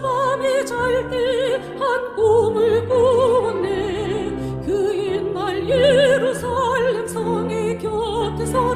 밤에 잘 때 한 꿈을 꾸네. 그 옛날 예루살렘 성의 곁에서